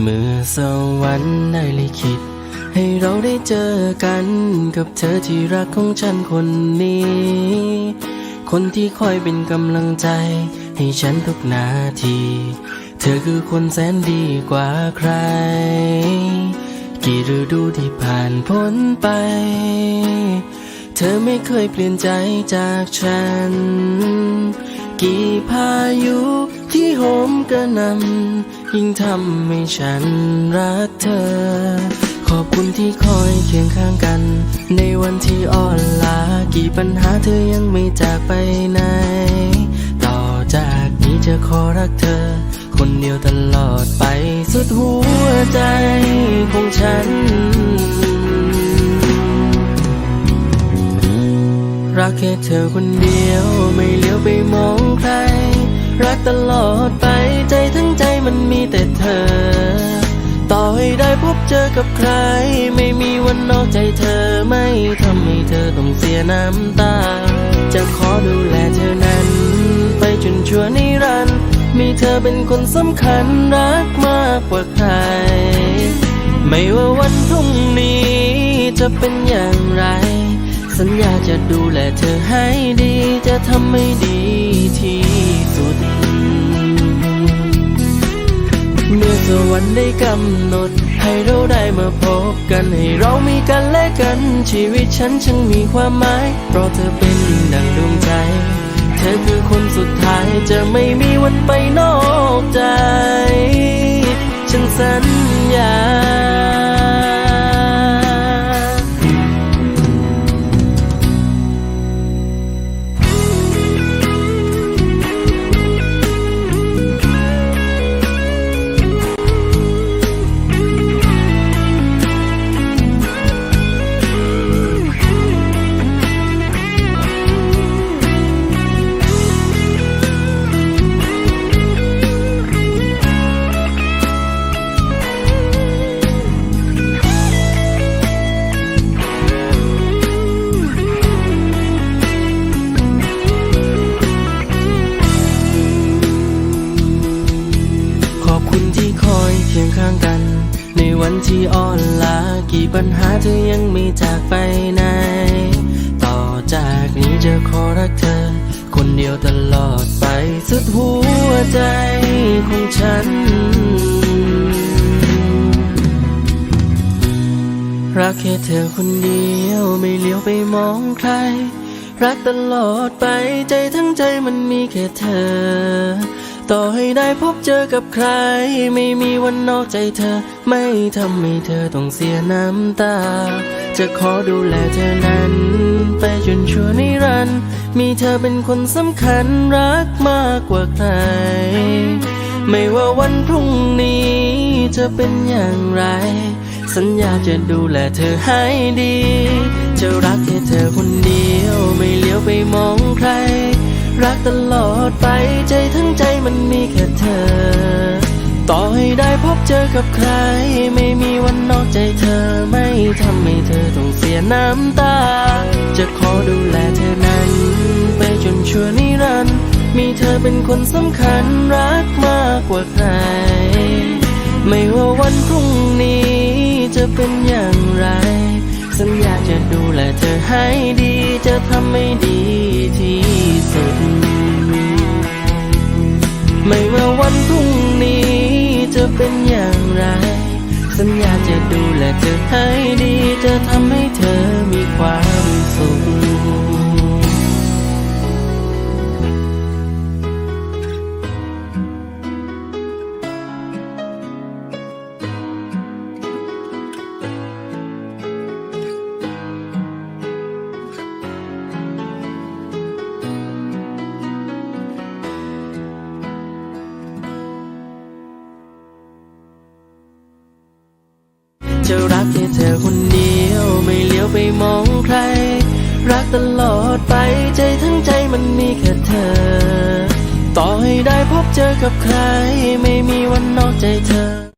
เมื่อสวรรค์ได้ลิขิต ให้เราได้เจอกันกับเธอที่รักของฉันคนนี้ คนที่คอยเป็นกำลังใจ ให้ฉันทุกนาที เธอคือคนแสนดีกว่าใคร กี่ฤดูที่ผ่านพ้นไป เธอไม่เคยเปลี่ยนใจจากฉัน กี่พายุที่โหม กระนำยิ่งทำให้ฉันรักเธอ ขอบคุณที่คอยเคียงข้างกัน ในวันที่อ่อนล้ากี่ปัญหาเธอยังไม่จากไปไหน ต่อจากนี้จะขอรักเธอ คนเดียวตลอดไปสุดหัวใจของฉันรักแค่เธอคนเดียวไม่เลี้ยวไปมองใคร รักตลอดไป มันมีแต่เธอ ต่อให้ได้พบเจอกับใคร ไม่มีวันนอกใจเธอไม่ทำให้เธอต้องเสียน้ำตา จะขอดูแลเธอนั้น ไปจนชั่วนิรันดร์มีเธอเป็นคนสำคัญรักมากกว่าใคร ไม่ว่าวันพรุ่งนี้จะเป็นอย่างไร สัญญาจะดูแลเธอให้ดีจะทำให้ดีที่ สวรรค์ได้กำหนด ให้เราได้มาพบกันให้เรามีกันและกัน ชีวิตฉันจึงมีความหมาย เพราะเธอเป็นดังดวงใจ เธอคือคนสุดท้ายจะไม่มีวันไปนอกใจ ที่อ่อนล้ากี่ปัญหาเธอยังไม่จากไปไหน ต่อจากนี้จะขอรักเธอ คนเดียวตลอดไปสุดหัวใจของฉัน รักแค่เธอคนเดียวไม่เลี้ยวไปมองใคร รักตลอดไปใจทั้งใจมันมีแค่เธอ ต่อให้ได้พบเจอกับใคร ไม่มีวันนอกใจเธอ ไม่ทำให้เธอต้องเสียน้ำตา จะขอดูแลเธอนั้น ไปจนชั่วนิรันดร์มีเธอเป็นคนสำคัญรักมากกว่าใคร ไม่ว่าวันพรุ่งนี้จะเป็นอย่างไร สัญญาจะดูแลเธอให้ดี จะรักแค่เธอคนเดียวไม่เลี้ยวไปมองใคร รักตลอดไปใจทั้งใจมันมีแค่เธอ ต่อให้ได้พบเจอกับใคร ไม่มีวันนอกใจเธอไม่ทำให้เธอต้องเสียน้ำตา จะขอดูแลเธอนั้น ไปจนชั่วนิรันดร์มีเธอเป็นคนสำคัญรักมากกว่าใคร ไม่ว่าวันพรุ่งนี้จะเป็นอย่างไร สัญญาจะดูแลเธอให้ดีจะทำให้ดี ไม่ว่าวันพรุ่งนี้จะเป็นอย่างไร สัญญาจะดูแลเธอให้ดีจะทำให้ จะรักแค่เธอคนเดียว ไม่เลี้ยวไปมองใคร รักตลอดไปใจทั้งใจมันมีแค่เธอ ต่อให้ได้พบเจอกับใคร ไม่มีวันนอกใจเธอ